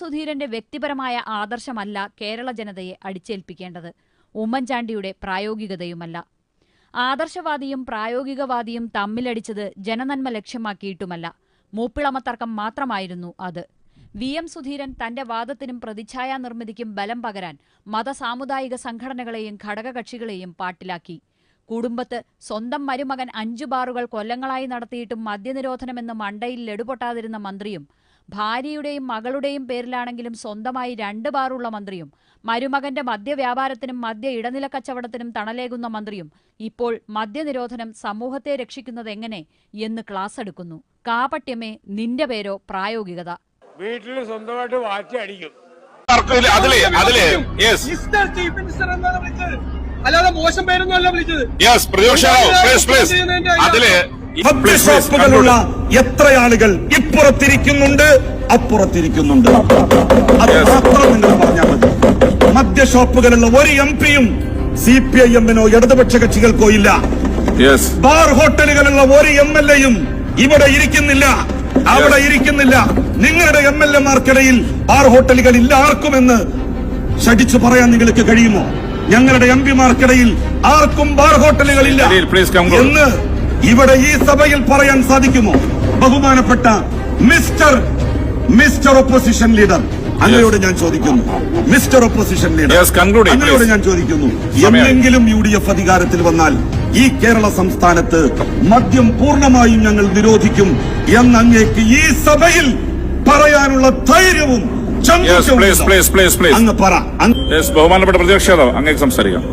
സുധീരന്റെ വ്യക്തിപരമായ ആദർശമല്ല കേരള ജനതയെ അടിച്ചേൽപ്പിക്കേണ്ടത്. ഉമ്മൻചാണ്ടിയുടെ പ്രായോഗികതയുമല്ല. ആദർശവാദിയും പ്രായോഗികവാദിയും തമ്മിലടിച്ചത് ജനനന്മ ലക്ഷ്യമാക്കിയിട്ടുമല്ല. മൂപ്പിളമ തർക്കം മാത്രമായിരുന്നു അത്. വി. എം. സുധീരൻ തന്റെ വാദത്തിനും പ്രതിച്ഛായാ നിർമ്മിതിക്കും ബലം പകരാൻ മതസാമുദായിക സംഘടനകളെയും ഘടകകക്ഷികളെയും പാട്ടിലാക്കി. കുടുംബത്ത് സ്വന്തം മരുമകൻ അഞ്ചു ബാറുകൾ കൊല്ലങ്ങളായി നടത്തിയിട്ടും മദ്യനിരോധനമെന്ന് മണ്ടയിൽ ലടുപൊട്ടാതിരുന്ന മന്ത്രിയും ഭാര്യയുടെയും മകളുടെയും പേരിലാണെങ്കിലും സ്വന്തമായി രണ്ട് ബാറുള്ള മന്ത്രിയും മരുമകന്റെ മദ്യവ്യാപാരത്തിനും മദ്യ ഇടനില കച്ചവടത്തിനും തണലേകുന്ന മന്ത്രിയും ഇപ്പോൾ മദ്യനിരോധനം സമൂഹത്തെ രക്ഷിക്കുന്നത് എങ്ങനെ എന്ന് ക്ലാസ് എടുക്കുന്നു. കാപട്യമേ നിന്റെ പേരോ പ്രായോഗികത. വീട്ടിൽ സ്വന്തമായിട്ട് വാറ്റി അടിക്കും. അതിൽ അതിൽ യെസ് മിസ്റ്റർ ചീഫ് മിനിസ്റ്റർ എന്നാണ് വിളിച്ചത്. അല്ലാതെ മോശം പേരൊന്നും അല്ല വിളിച്ചത്. യെസ് പ്രതിപക്ഷ പ്ലീസ് പ്ലീസ് അതിൽ മദ്യഷോപ്പുകളുള്ള എത്ര ആളുകൾ ഇപ്പുറത്തിരിക്കുന്നുണ്ട് അപ്പുറത്തിരിക്കുന്നുണ്ട്. അത് മാത്രം നിങ്ങൾ പറഞ്ഞാൽ മതി. ഷോപ്പുകളുള്ള ഒരു എം പിയും സി പി ഐ എമ്മിനോ ഇടതുപക്ഷ കക്ഷികൾക്കോ ഇല്ല. ബാർ ഹോട്ടലുകളുള്ള ഒരു എം എൽ എയും ഇവിടെ ഇരിക്കുന്നില്ല. അവിടെ ഇരിക്കുന്നില്ല. നിങ്ങളുടെ എം എൽ എമാർക്കിടയിൽ ബാർ ഹോട്ടലുകൾ ഇല്ല ആർക്കുമെന്ന് ഷടിച്ചു പറയാൻ നിങ്ങൾക്ക് കഴിയുമോ? ഞങ്ങളുടെ എം പിമാർക്കിടയിൽ ആർക്കും ബാർ ഹോട്ടലുകളില്ല. എന്ന് ഇവിടെ ഈ സഭയിൽ പറയാൻ സാധിക്കുമോ? ബഹുമാനപ്പെട്ട മിസ്റ്റർ മിസ്റ്റർ ഒപ്പോസിഷൻ ലീഡർ അങ്ങയോട് ഞാൻ ചോദിക്കുന്നു. മിസ്റ്റർ ഒപ്പോസിഷൻ ലീഡർ അങ്ങയോട് ഞാൻ ചോദിക്കുന്നു. എന്തെങ്കിലും എന്നെങ്കിലും യു ഡി എഫ് അധികാരത്തിൽ വന്നാൽ ഈ കേരള സംസ്ഥാനത്ത് മദ്യം പൂർണമായും ഞങ്ങൾ നിരോധിക്കും എന്ന് അങ്ങേക്ക് ഈ സഭയിൽ പറയാനുള്ള ധൈര്യവും. അങ്ങ് പറ. അങ്ങ് ബഹുമാനപ്പെട്ട പ്രതിപക്ഷ നേതാവ് അങ്ങേക്ക് സംസാരിക്കാം.